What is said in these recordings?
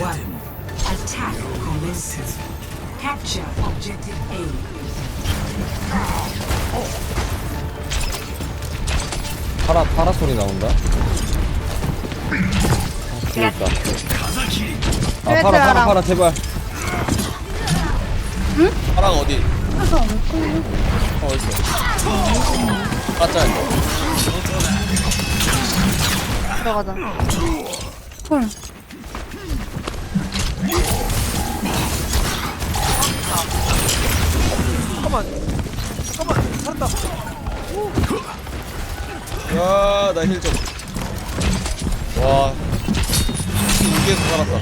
One. Attack commences. Capture objective A. 파라 파라 소리 나온다. 아, 죽겠다. 아 파라 파라 파라 제발. 파랑 어디? 어 어딨어? 가짜 들어가자. 헐. 잠깐만 잠깐만 살았다 야 나 힐 좀. 와. 이게서 살았다.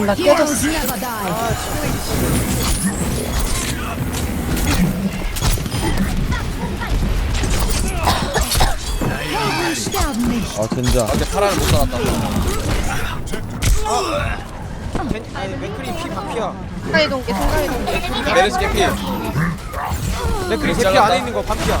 미안, 나 깨졌어. 아 진짜. 아 근데 파랑을 못 살았다. 벤, 아니 맥크리 피 반피야 순간이 동기, 순간이 동기. 메르시 개피. 맥크리 갔다. 안에 있는 거 반피야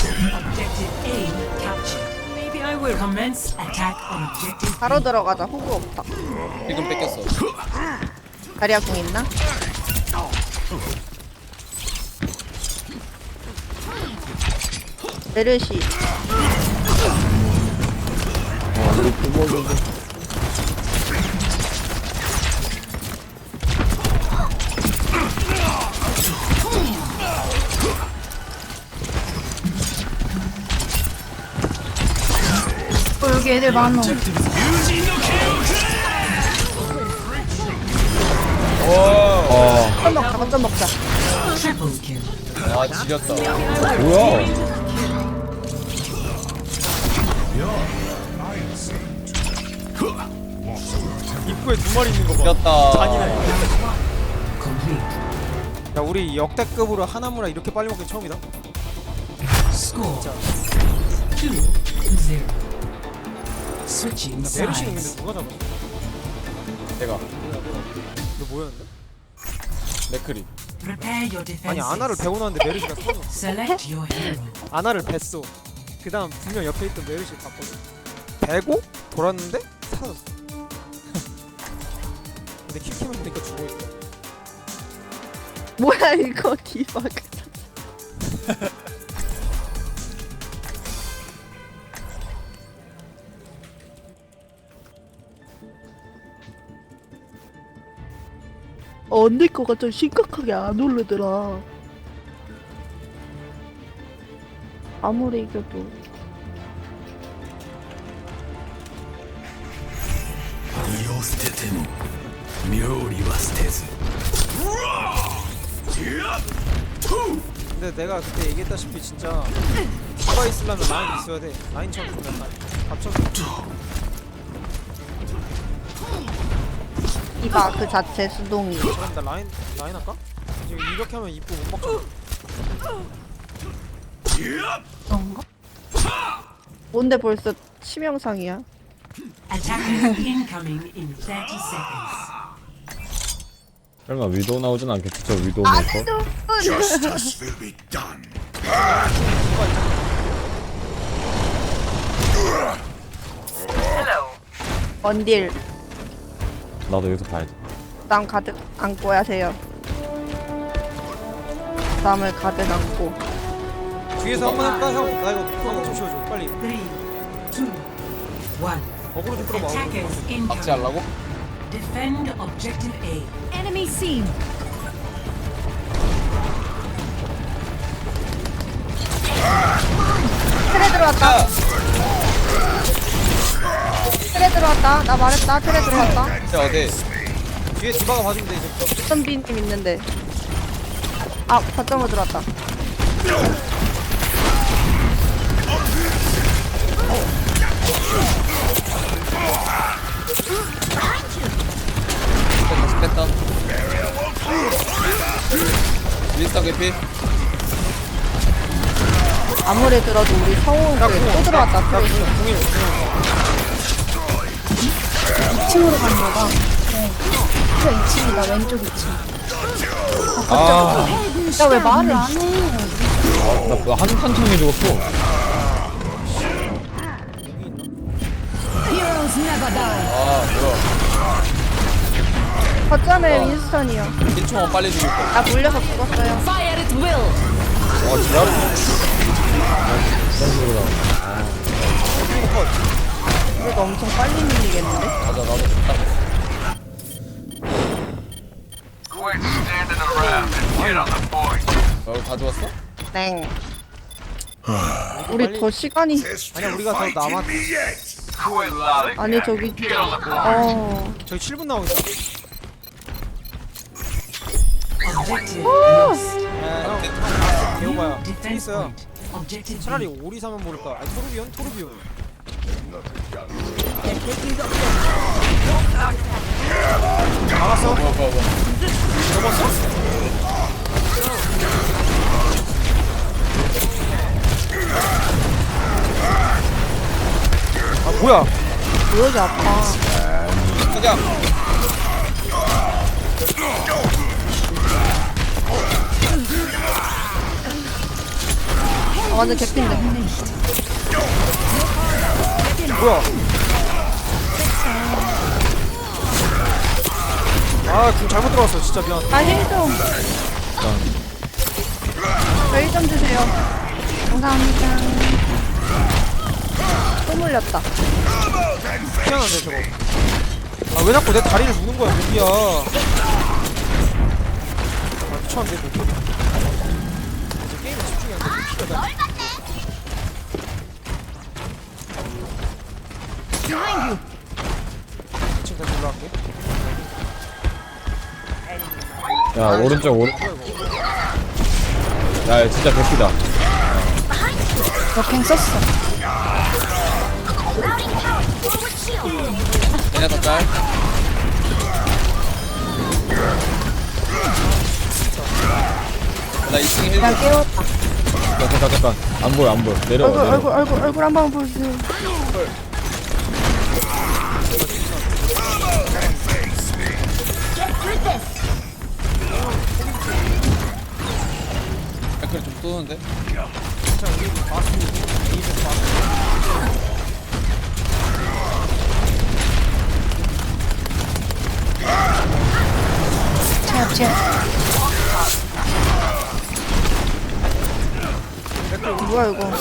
will commence attack on objective 바로 들어가자. 호구 없다. 지금 뺏겼어. 다리아 궁 있나? 메르시. 아 우리 뚜벅인데. 여기 애들 많어. 아점 먹자, 거점 먹자. 아 지렸다. 뭐야? 입구에 두 마리 있는 거 봐 지렸다. 잔인해 Complete. 야 우리 역대급으로 하나무라 이렇게 빨리 먹기 처음이다 메르시 있는데. 누가 잡았어? 내가 너 뭐였는데? 맥크리. Prepare your 아니 아나를 나왔는데 메르시가 터져 Select your hero. 아나를 뱄어 그 다음 분명 옆에 있던 메르시 봤거든 배고 돌았는데 사라졌어 근데 킬캠을 보니까 죽어있어 뭐야, 이거 디바가. 어, 언니 거가 좀 심각하게 안 오르더라. 아무리 이겨도. 근데 내가 그때 얘기했다시피 진짜 누가 있으려면 라인 있어야 돼. 라인 쳐주면 라인 밥 쳐주면 디바 그 자체 수동이. 그럼 나 라인 라인 할까? 지금 이렇게 하면 입고 못 먹잖아 그런가? 뭔데 벌써 치명상이야? Attackers incoming in 30 seconds. 설마 위도 나오진 않겠지 저 위도 메이커? Justice will be done. 원딜 나도 여기서 봐야지. 땀 가득 안고 하세요. 땀을 가득 안고. 뒤에서 한 번 할까 형? 나 이거 어그로 좀 씌워줘 빨리. 3, 2, 1. 거꾸로 좀 끌어봐. 막지 하려고? Defend objective A. Enemy seen. 트레 들어왔다. 야! 트레 들어왔다. 나 말했다. 트레 들어왔다. 야 어디? 뒤에 디바가 봐주면 돼 이제 선비님 있는데. 아, 거점으로 들어왔다. 다시 뺐다 윈스턴 개피 아무리 들어도 우리 성우에 또 들어왔다. 트레. 2층으로 갔나 봐. 네. 그래 2층이다 왼쪽 2층. 아, 야 왜 말을 안 해? 나 한탄 총에 죽었어. 아 뭐야 거점에 윈스턴이요. 1초만 빨리 죽일 거나 물려서 죽었어요. 어, 지랄? 그래도 엄청 빨리 밀리겠는데? 가자 나도 좋다 여기 다 죽었어? 땡. 우리 더 시간이 아니야 우리가 더 남았 아니 저기 어 저희 7분 나오고 있어 Objective lost. 야형 개오바야 Defense 있어요 point. Objective 차라리. 오리 사면 모를까 아니 토르비온 토르비온 뭐야 뭐야 뭐야 여기 아파. 그냥 아 완전 개핀데. 뭐야 아 궁 잘못 들어갔어 진짜 미안 아 힐 좀. 저희 좀 주세요. 감사합니다. 또 물렸다. 희한한데 저거 아 왜 자꾸 내 다리를 무는 거야 무기야 아 미쳤네 뭐 이제 게임에 집중이 안돼 미치겠 지금 다시 올라갈게 야, 오른쪽, 오른 야, 진짜 백기다. 너갱 썼어. 얘네 다 짤 나 2층에 1분 나 깨웠다. 잠깐, 잠깐, 잠깐. 안 보여, 안 보여. 내려와, 얼굴 내려와. 얼굴 얼굴 얼굴 한 번 보세요. 쏘는데? 제압 제압. 뭐야 이거?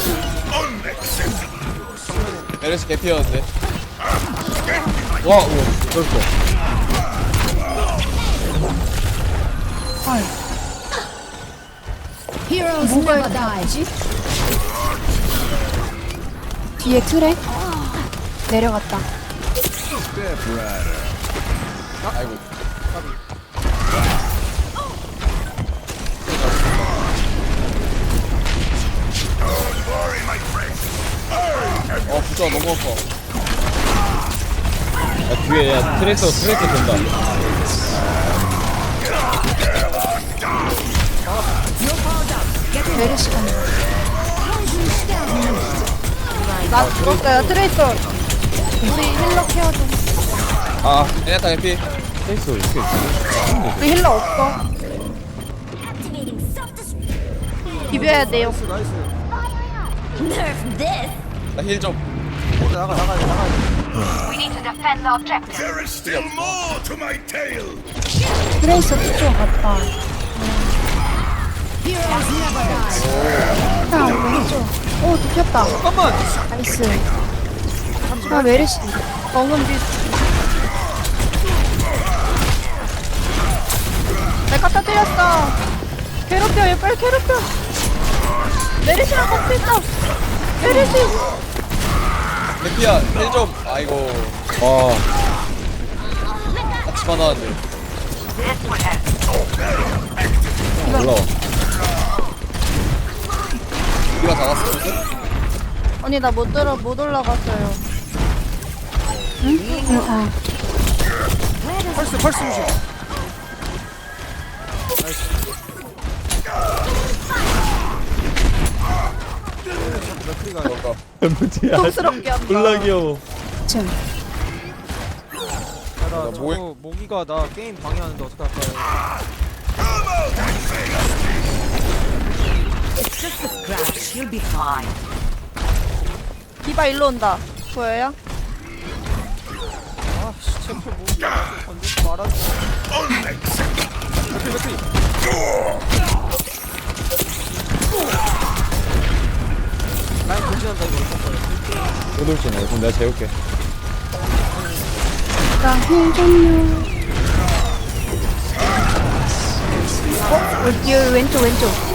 메르시 개피였는데 와, 우와. Heroes 뭐가 나지? 뒤에 트랙? 내려갔다. 아이고 어 부자 너무 아파 야, 뒤에, 야, 트레이서, 트레이서 된다. 거. 나 죽었어요. 트레이서. 우리 힐러 케어 좀. 아, 얘네 다 개피 트레이서 이렇게. 우리 힐러 없어. 비벼야 돼요. 나이스 나 힐좀 나가 나가 나가 트레이서 그쪽 갔다. 아 왼쪽. 오 눕혔다. 잠깐만 나이스. 아 메르시. 엉은 빛. 내가 터뜨렸어. 괴롭혀, 얘 빨리 괴롭혀. 내리시랑 같이 있어. 개피야 힐좀 아이고 와 같이 받아왔는데 올라 와 우리가 잡았어 언니 나 못 들어 못 올라갔어요. 응? 아, 펄스 펄스 무시 맥크리가 그러니까 엠프티야 똥스럽게 한다. 졸라 귀여워 참. 나나 저거 뭐해? 모기가 나 게임 방해하는데 어떡할까요 just a scratch. You'll be fine. 디바 일로 온다. 보여요? 아씨 챔프 나좀 건들지 말아줘 라인 돌진한다 이거 어떡할까요 또 돌지네 그럼 내가 재울게. 어? 여기 왼쪽 왼쪽.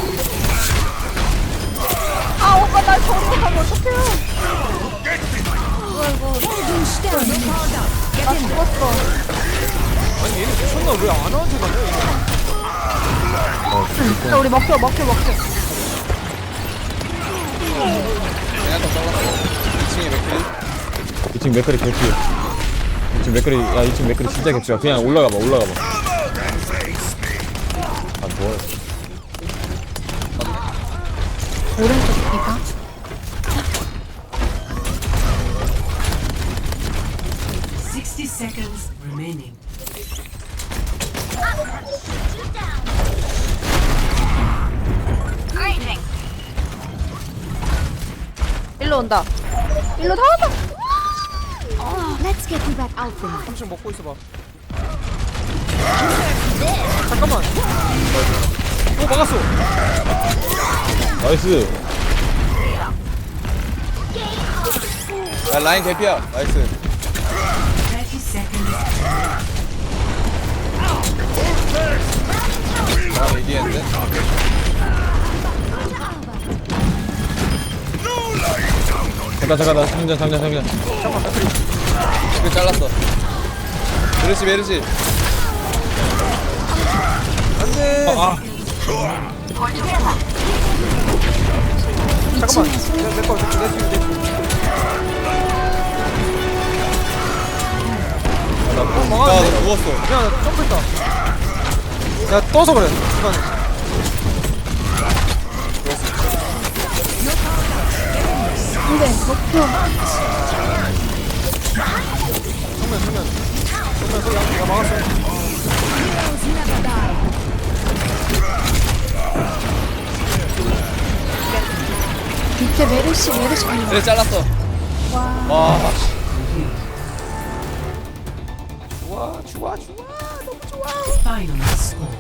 아 오빠 날 저리로 가면 어떡해요? 아이고. 나 죽었어. 아니 얘는 미쳤나? 왜안 와한테 가냐 얘는 야 우리 먹혀 먹혀 먹혀. 그냥 다 잘랐어 2층에 맥크리 2층 맥크리 개피. 2층 맥크리 야 2층 맥크리 진짜 개피야. 그냥 올라가봐 올라가봐. 아 뭐야 seconds remaining. 일로 온다. 일로 다 온다. Let's get you back out there. 3층 먹고 있어봐 잠깐만 오 막았어 나이스 야 라인 개피야 나이스. 아 잠깐 잠깐 나 상전 상전 상전. 그 잘랐어. 메르시 메르시. 안돼. 아, 잠깐만. 내거 내거 내 거아 망하는데 나 누웠어 야, 나 점프했다. 야, 떠서 그래. 이거는. 근데 목표 정면, 정면. 정면, 거기 안, 야, 막았어. 밑에 메르시 메르시 아니 그래 잘랐어 와 좋아, 좋아, 좋아. Final score.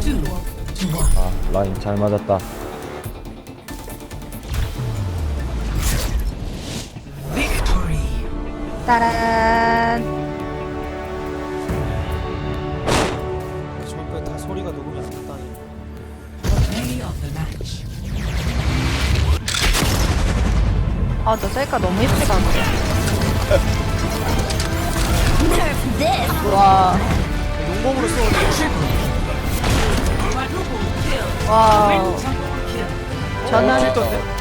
Two to one. 아 라인 잘 맞았다 Victory. 따란. 저기까지 다 소리가 녹으면서 듣다니. Play of the match. 아저 셀카 너무 예쁘다. 와. 용공으로 쏘는데. 와. 저는 던데